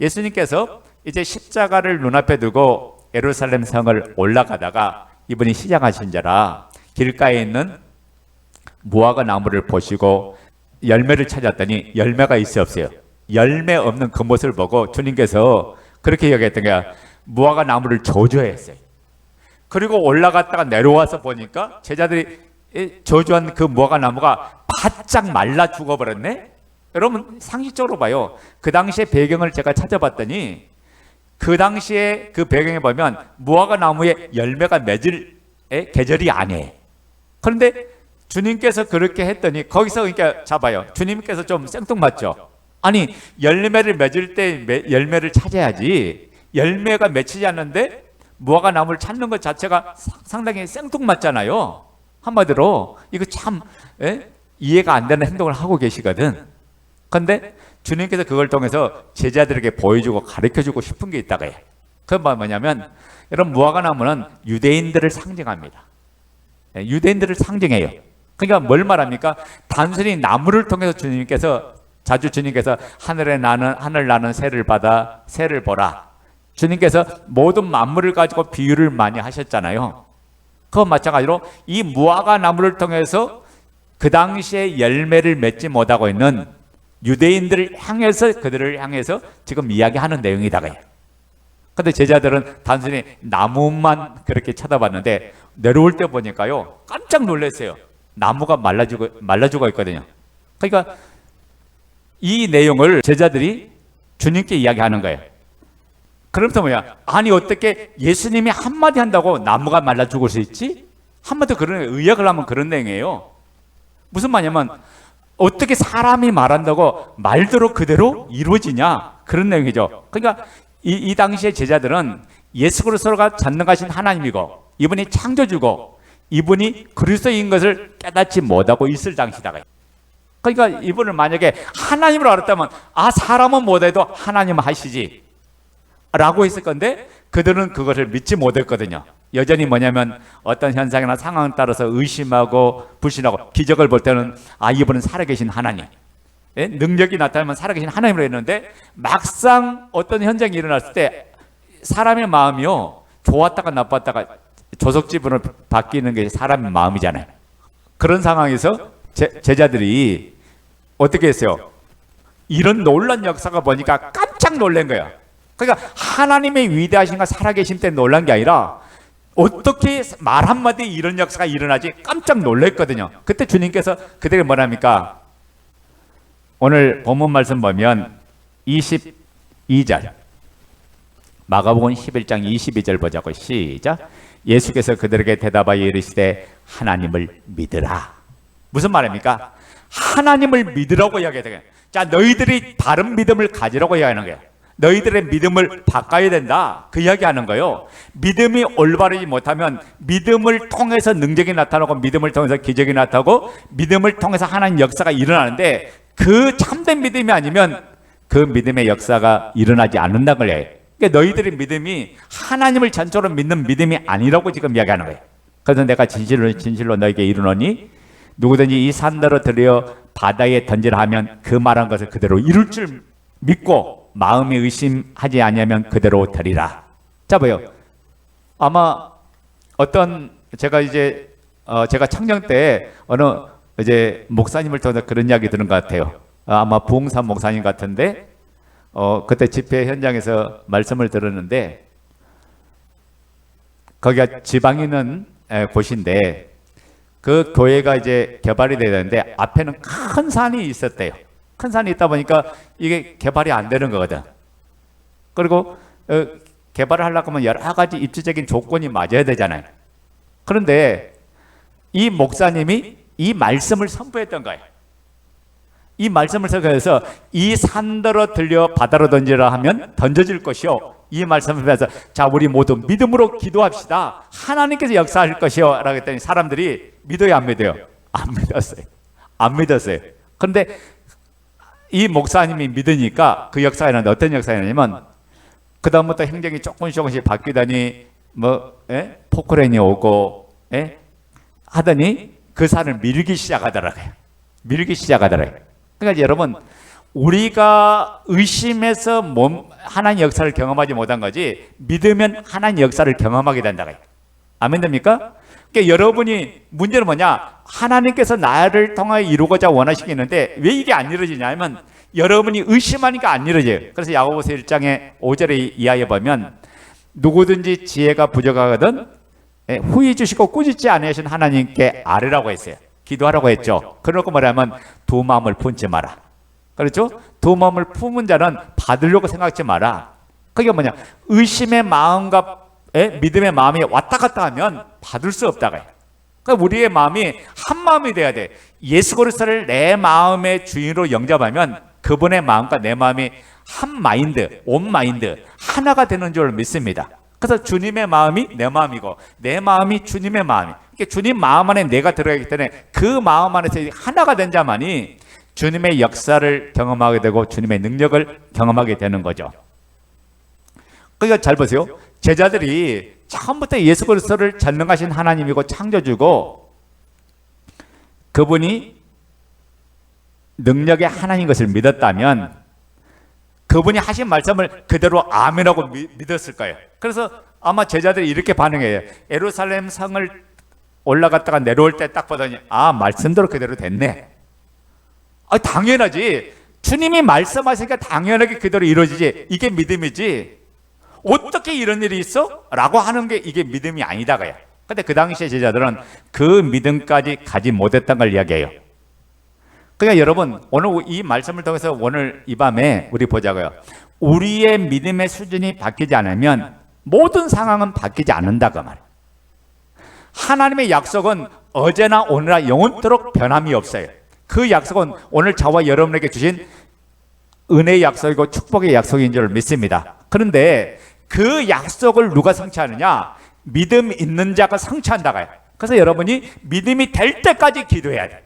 예수님께서 이제 십자가를 눈앞에 두고 예루살렘 성을 올라가다가 이분이 시장하신 자라 길가에 있는 무화과 나무를 보시고 열매를 찾았더니 열매가 있어 없어요. 열매 없는 그 모습을 보고 주님께서 그렇게 여겼던 거야. 무화과 나무를 저주했어요. 그리고 올라갔다가 내려와서 보니까 제자들이 이 저주한 그 무화과 나무가 바짝 말라 죽어버렸네. 여러분 상식적으로 봐요. 그 당시의 배경을 제가 찾아봤더니 그 당시에 그 배경에 보면 무화과 나무에 열매가 맺을 에, 계절이 아니에요. 그런데 주님께서 그렇게 했더니 거기서 그러니까 잡아요. 주님께서 좀 생뚱맞죠. 아니 열매를 맺을 때 매- 열매를 찾아야지 열매가 맺히지 않는데 무화과 나무를 찾는 것 자체가 사- 상당히 생뚱맞잖아요. 한마디로 이거 참 예? 이해가 안 되는 행동을 하고 계시거든. 근데 주님께서 그걸 통해서 제자들에게 보여주고 가르쳐주고 싶은 게 있다가 해. 그건 뭐냐면 여러분 무화과 나무는 유대인들을 상징합니다. 예, 유대인들을 상징해요. 그러니까 뭘 말합니까? 단순히 나무를 통해서 주님께서 자주 주님께서 하늘에 나는 하늘 나는 새를 받아 새를 보라. 주님께서 모든 만물을 가지고 비유를 많이 하셨잖아요. 그와 마찬가지로 이 무화과 나무를 통해서 그 당시에 열매를 맺지 못하고 있는 유대인들을 향해서 그들을 향해서 지금 이야기하는 내용이다가요. 근데 제자들은 단순히 나무만 그렇게 쳐다봤는데 내려올 때 보니까요 깜짝 놀랐어요. 나무가 말라 죽어 말라 죽어 있거든요. 그러니까 이 내용을 제자들이 주님께 이야기하는 거예요. 그러면서 뭐야? 아니 어떻게 예수님이 한마디 한다고 나무가 말라 죽을 수 있지? 한마디 그런 의역을 하면 그런 내용이에요. 무슨 말이냐면 어떻게 사람이 말한다고 말대로 그대로 이루어지냐 그런 내용이죠. 그러니까 이, 이 당시의 제자들은 예수 그리스도가 전능하신 하나님이고 이분이 창조주고 이분이 그리스도인 것을 깨닫지 못하고 있을 당시다가 그러니까 이분을 만약에 하나님으로 알았다면 아 사람은 못해도 하나님은 하시지 라고 했을 건데 그들은 그것을 믿지 못했거든요. 여전히 뭐냐면 어떤 현상이나 상황에 따라서 의심하고 불신하고 기적을 볼 때는 아 이분은 살아계신 하나님 예? 능력이 나타나면 살아계신 하나님으로 했는데 막상 어떤 현장이 일어났을 때 사람의 마음이요 좋았다가 나빴다가 조석지분을 바뀌는 게 사람의 마음이잖아요. 그런 상황에서 제, 제자들이 어떻게 했어요? 이런 놀란 역사가 보니까 깜짝 놀란 거야. 그러니까 하나님의 위대하신가 살아계신 때 놀란 게 아니라 어떻게 말 한마디 이런 역사가 일어나지 깜짝 놀랐거든요. 그때 주님께서 그들에게 뭐랍니까? 오늘 본문 말씀 보면 22절 마가복음 11장 22절 보자고 시작 예수께서 그들에게 대답하여 이르시되 하나님을 믿으라 무슨 말입니까? 하나님을 믿으라고 이야기해야 돼요 자 너희들이 다른 믿음을 가지라고 이야기하는 거예요 너희들의 믿음을 바꿔야 된다 그 이야기하는 거예요 믿음이 올바르지 못하면 믿음을 통해서 능력이 나타나고 믿음을 통해서 기적이 나타나고 믿음을 통해서 하나님 역사가 일어나는데 그 참된 믿음이 아니면 그 믿음의 역사가 일어나지 않는다는 거예요. 그러니까 너희들의 믿음이 하나님을 전적으로 믿는 믿음이 아니라고 지금 이야기하는 거예요. 그래서 내가 진실로 진실로 너에게 이르노니 누구든지 이 산더러 들여 바다에 던지라 하면 그 말한 것을 그대로 이룰 줄 믿고 마음에 의심하지 아니하면 그대로 되리라. 자 보요. 아마 어떤 제가 이제 어 제가 청년 때 어느 이제 목사님을 통해서 그런 이야기 들은 것 같아요. 어, 아마 부흥산 목사님 같은데 어 그때 집회 현장에서 말씀을 들었는데 거기가 지방에 있는 에, 곳인데 그 교회가 이제 개발이 되는데 앞에는 큰 산이 있었대요. 큰 산이 있다 보니까 이게 개발이 안 되는 거거든. 그리고 어, 개발을 하려고 하면 여러 가지 입지적인 조건이 맞아야 되잖아요. 그런데 이 목사님이 이 말씀을 선포했던 거예요. 이 말씀을 선포해서 이 산더러 들려 바다로 던지라 하면 던져질 것이요. 이 말씀을 해서 자 우리 모두 믿음으로 기도합시다. 하나님께서 역사할 것이요. 라고 했더니 사람들이 믿어요 안 믿어요? 안 믿었어요. 안 믿었어요. 그런데 이 목사님이 믿으니까 그 일어났는데 어떤 역사가 일어나냐면 그 다음부터 행정이 조금씩 조금씩 바뀌더니 뭐 예? 포크레인이 오고 예? 하더니 그 산을 밀기 시작하더라고요. 밀기 시작하더라고요. 그러니까 여러분 우리가 의심해서 몸 하나님 역사를 경험하지 못한 거지 믿으면 하나님 역사를 경험하게 된다고요. 아멘 됩니까? 그러니까 여러분이 문제는 뭐냐? 하나님께서 나를 통하여 이루고자 원하시겠는데 왜 이게 안 이루어지냐면 여러분이 의심하니까 안 이루어져요. 그래서 야고보서 1장에 5절에 이하에 보면 누구든지 지혜가 부족하거든 예, 후히 주시고 꾸짖지 않으신 하나님께 아뢰라고 했어요. 기도하라고 했죠. 그러고 말하면 두 마음을 품지 마라. 그렇죠? 두 마음을 품은 자는 받으려고 생각하지 마라. 그게 뭐냐? 의심의 마음과 에? 믿음의 마음이 왔다 갔다 하면 받을 수 없다고요. 그러니까 우리의 마음이 한 마음이 돼야 돼. 예수 그리스도를 내 마음의 주인으로 영접하면 그분의 마음과 내 마음이 한 마인드, 온 마인드 하나가 되는 줄 믿습니다. 그래서 주님의 마음이 내 마음이고 내 마음이 주님의 마음이. 그러니까 주님 마음 안에 내가 들어가기 때문에 그 마음 안에서 하나가 된 자만이 주님의 역사를 경험하게 되고 주님의 능력을 경험하게 되는 거죠. 그러니까 잘 보세요. 제자들이 처음부터 예수 그리스도를 전능하신 하나님이고 창조주고 그분이 능력의 하나님 것을 믿었다면 그분이 하신 말씀을 그대로 아멘하고 미- 믿었을 거예요. 그래서 아마 제자들이 이렇게 반응해요. 에루살렘 성을 올라갔다가 내려올 때 딱 보더니 아 말씀대로 그대로 됐네. 아 당연하지. 주님이 말씀하시니까 당연하게 그대로 이루어지지. 이게 믿음이지. 어떻게 이런 일이 있어? 라고 하는 게 이게 믿음이 아니다가요. 근데 그 당시에 제자들은 그 믿음까지 가지 못했던 걸 이야기해요. 그러니까 여러분 오늘 이 말씀을 통해서 오늘 이 밤에 우리 보자고요. 우리의 믿음의 수준이 바뀌지 않으면 모든 상황은 바뀌지 않는다 그 말. 하나님의 약속은 어제나 오늘나 영원토록 변함이 없어요. 그 약속은 오늘 저와 여러분에게 주신 은혜의 약속이고 축복의 약속인 줄 믿습니다. 그런데 그 약속을 누가 성취하느냐? 믿음 있는 자가 성취한다가요. 그래서 여러분이 믿음이 될 때까지 기도해야 돼.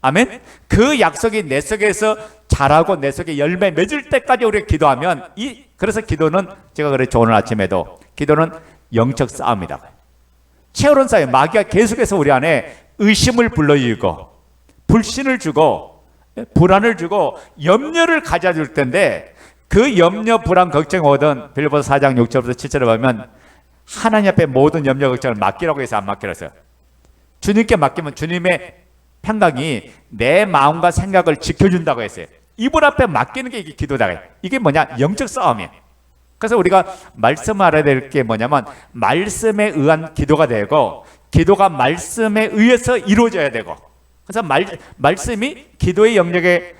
아멘. 그 약속이 내 속에서 자라고 내 속에 열매 맺을 때까지 우리가 기도하면 이 그래서 기도는 제가 그랬죠 오늘 아침에도 기도는 영적 싸움이다. 채오른 싸움 마귀가 계속해서 우리 안에 의심을 불러일고 불신을 주고 불안을 주고 염려를 가져줄 텐데 그 염려, 불안, 걱정 오든 빌보서 4장 6절부터 7절에 보면 하나님 앞에 모든 염려, 걱정을 맡기라고 해서 안 맡기라 했어요. 주님께 맡기면 주님의 평강이 내 마음과 생각을 지켜준다고 했어요. 이분 앞에 맡기는 게 이게 기도다. 이게 뭐냐? 영적 싸움이에요. 그래서 우리가 말씀 알아야 될 게 뭐냐면 말씀에 의한 기도가 되고 기도가 말씀에 의해서 이루어져야 되고 그래서 말, 말씀이 기도의 영역에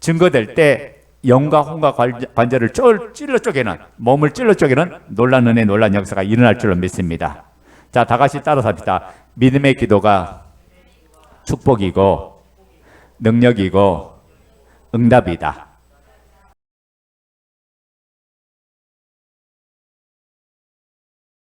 증거될 때 영과 혼과 관- 관절을 쫄- 찔러 쪼개는 몸을 찔러 쪼개는 놀란 은혜 놀란 역사가 일어날 줄로 믿습니다. 자, 다 같이 따라서 합시다. 믿음의 기도가 축복이고 능력이고 응답이다.